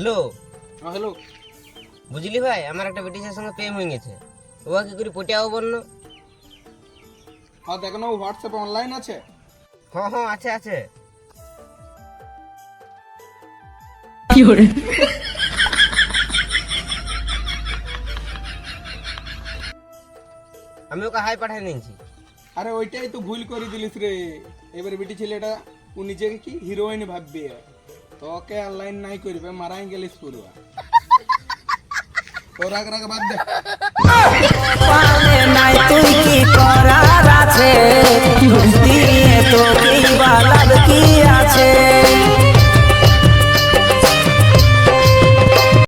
Hello? হ্যাঁ hello. বুঝলি ভাই আমার একটা ব্রিটিশের সঙ্গে প্রেম হয়ে গেছে। ওয়া কি করে পটিয়াও বলল? হ্যাঁ দেখো না হোয়াটসঅ্যাপে অনলাইন আছে। হ্যাঁ হ্যাঁ আছে আছে। আমি ওকে হাই পাঠাই নিয়েছি। আরে ওইটাই তো ভুল করে দিলিস রে। এবার বেটি ছেলেটা ও নিজেকে কি হিরোইন ভাববে? তোকে অনলাইন নাই করবে, মারাই গেলিস পুরুয়া ও রাগ বাদ দে। পারে নাই তুই কি করার আছে? দিয়ে তো কি বালার কি